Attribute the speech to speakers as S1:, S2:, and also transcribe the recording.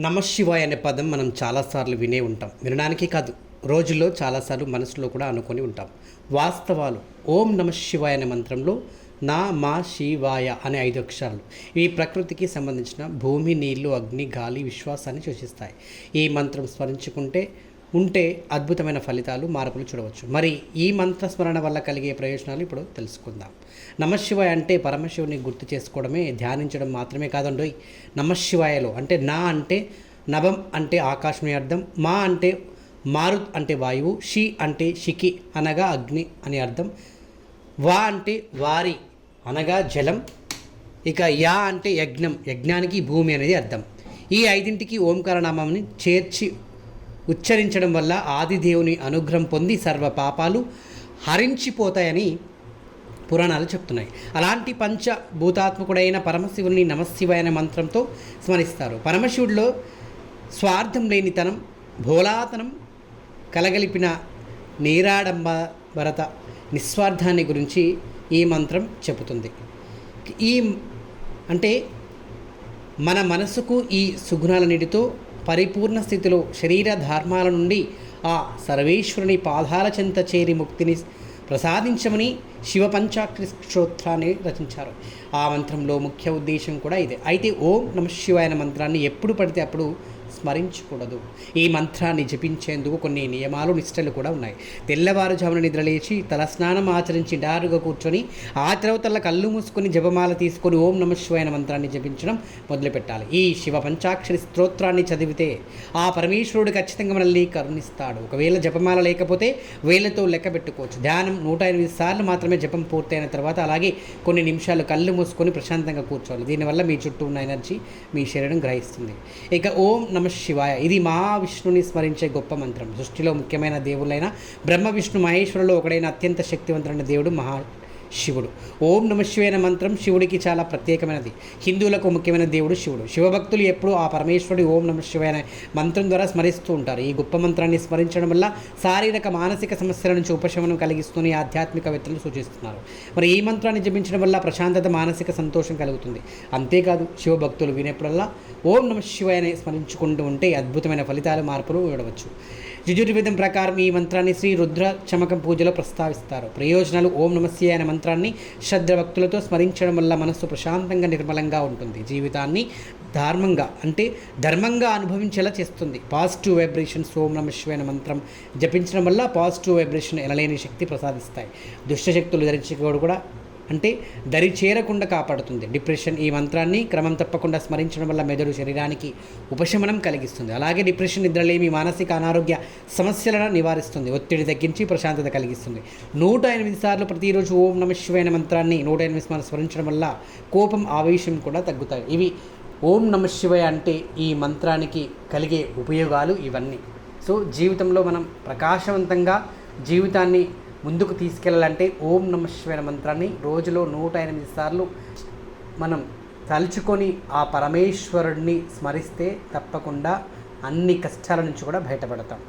S1: నమశివాయ్ అనే పదం మనం చాలాసార్లు వినే ఉంటాం. వినడానికి కాదు రోజుల్లో చాలాసార్లు మనసులో కూడా అనుకొని ఉంటాం. వాస్తవాలు ఓం నమ శివాయ అనే మంత్రంలో నా మా శివాయ అనే ఐదు అక్షరాలు ఇవి ప్రకృతికి సంబంధించిన భూమి నీళ్ళు అగ్ని గాలి విశ్వాసాన్ని సూచిస్తాయి. ఈ మంత్రం స్మరించుకుంటే ఉంటే అద్భుతమైన ఫలితాలు మార్పులు చూడవచ్చు. మరి ఈ మంత్ర స్మరణ వల్ల కలిగే ప్రయోజనాలు ఇప్పుడు తెలుసుకుందాం. నమశివాయ అంటే పరమశివుని గుర్తు చేసుకోవడమే ధ్యానించడం మాత్రమే కాదండోయ్. నమశివాయలో అంటే నా అంటే నవం అంటే ఆకాశం అని అర్థం మా అంటే మారుత్ అంటే వాయువు షి అంటే షికి అనగా అగ్ని అని అర్థం వా అంటే వారి అనగా జలం ఇక యా అంటే యజ్ఞం యజ్ఞానికి భూమి అనేది అర్థం. ఈ ఐదింటికి ఓంకారనామాన్ని చేర్చి ఉచ్చరించడం వల్ల ఆదిదేవుని అనుగ్రహం పొంది సర్వ పాపాలు హరించిపోతాయని పురాణాలు చెప్తున్నాయి. అలాంటి పంచభూతాత్మకుడైన పరమశివుని నమశివాయ అనే మంత్రంతో స్మరిస్తారు. పరమశివుడిలో స్వార్థం లేనితనం భోలాతనం కలగలిపిన నీరాడంబరత నిస్వార్థాన్ని గురించి ఈ మంత్రం చెబుతుంది. ఈ అంటే మన మనసుకు ఈ సుగుణాలన్నిటితో పరిపూర్ణ స్థితిలో శరీర ధర్మాల నుండి ఆ సర్వేశ్వరుని పాదాల చెంత చేరి ముక్తిని ప్రసాదించమని శివ పంచాక్షరి స్తోత్రాన్ని రచించారు. ఆ మంత్రంలో ముఖ్య ఉద్దేశం కూడా ఇదే. అయితే ఓం నమ శివాయన మంత్రాన్ని ఎప్పుడు పడితే అప్పుడు స్మరించకూడదు. ఈ మంత్రాన్ని జపించేందుకు కొన్ని నియమాలు నిష్టలు కూడా ఉన్నాయి. తెల్లవారుజామున నిద్రలేచి తలస్నానం ఆచరించి డారుగా కూర్చొని ఆ తర్వాత కళ్ళు మూసుకొని జపమాల తీసుకొని ఓం నమ శివాయ మంత్రాన్ని జపించడం మొదలుపెట్టాలి. ఈ శివ పంచాక్షరి స్తోత్రాన్ని చదివితే ఆ పరమేశ్వరుడు ఖచ్చితంగా మనల్ని కరుణిస్తాడు. ఒకవేళ జపమాల లేకపోతే వేలతో లెక్క పెట్టుకోవచ్చు. ధ్యానం నూట ఎనిమిది సార్లు మాత్రమే జపం పూర్తయిన తర్వాత అలాగే కొన్ని నిమిషాలు కళ్ళు మూసుకొని ప్రశాంతంగా కూర్చోవాలి. దీనివల్ల మీ చుట్టూ ఉన్న ఎనర్జీ మీ శరీరం గ్రహిస్తుంది. ఇక ఓం నమ శివాయ. ఇది మహావిష్ణుని స్మరించే గొప్ప మంత్రం. సృష్టిలో ముఖ్యమైన దేవులైన బ్రహ్మ విష్ణు మహేశ్వరులో ఒకడైన అత్యంత శక్తివంతుడైన దేవుడు మహా శివుడు. ఓం నమ శివైన మంత్రం శివుడికి చాలా ప్రత్యేకమైనది. హిందువులకు ముఖ్యమైన దేవుడు శివుడు. శివభక్తులు ఎప్పుడూ ఆ పరమేశ్వరుడి ఓం నమ శివైన మంత్రం ద్వారా స్మరిస్తూ ఉంటారు. ఈ గొప్ప మంత్రాన్ని స్మరించడం వల్ల శారీరక మానసిక సమస్యల నుంచి ఉపశమనం కలిగిస్తూనే ఆధ్యాత్మికవేత్తలు సూచిస్తున్నారు. మరి ఈ మంత్రాన్ని జపించడం వల్ల ప్రశాంతత మానసిక సంతోషం కలుగుతుంది. అంతేకాదు శివభక్తులు వినేప్పుడల్లా ఓం నమ శివాయని స్మరించుకుంటూ ఉంటే అద్భుతమైన ఫలితాలు మార్పులు చూడవచ్చు యజుర్వేదం ప్రకారం ఈ మంత్రాన్ని శ్రీ రుద్ర చమకం పూజలో ప్రస్తావిస్తారు. ప్రయోజనాలు ఓం నమస్య అనే మంత్రాన్ని శ్రద్ధ భక్తులతో స్మరించడం వల్ల మనస్సు ప్రశాంతంగా నిర్మలంగా ఉంటుంది. జీవితాన్ని ధర్మంగా అంటే ధర్మంగా అనుభవించేలా చేస్తుంది. పాజిటివ్ వైబ్రేషన్స్ ఓం నమ మంత్రం జపించడం వల్ల పాజిటివ్ వైబ్రేషన్ ఎనలేని శక్తి ప్రసాదిస్తాయి. దుష్టశక్తులు ధరించుకోవడం కూడా అంటే దరి చేరకుండా కాపాడుతుంది. డిప్రెషన్ ఈ మంత్రాన్ని క్రమం తప్పకుండా స్మరించడం వల్ల మెదడు శరీరానికి ఉపశమనం కలిగిస్తుంది. అలాగే డిప్రెషన్ నిద్రలేమి మానసిక అనారోగ్య సమస్యలను నివారిస్తుంది. ఒత్తిడి తగ్గించి ప్రశాంతత కలిగిస్తుంది. నూట ఎనిమిది సార్లు ప్రతిరోజు ఓం నమ శివైన మంత్రాన్ని నూట ఎనిమిది సార్లు స్మరించడం వల్ల కోపం ఆవేశం కూడా తగ్గుతాయి. ఇవి ఓం నమ శివయ అంటే ఈ మంత్రానికి కలిగే ఉపయోగాలు ఇవన్నీ. సో జీవితంలో మనం ప్రకాశవంతంగా జీవితాన్ని ముందుకు తీసుకెళ్ళాలంటే ఓం నమ శివాయ మంత్రాన్ని రోజులో నూట ఎనిమిది సార్లు మనం తలుచుకొని ఆ పరమేశ్వరుడిని స్మరిస్తే తప్పకుండా అన్ని కష్టాల నుంచి కూడా బయటపడతాం.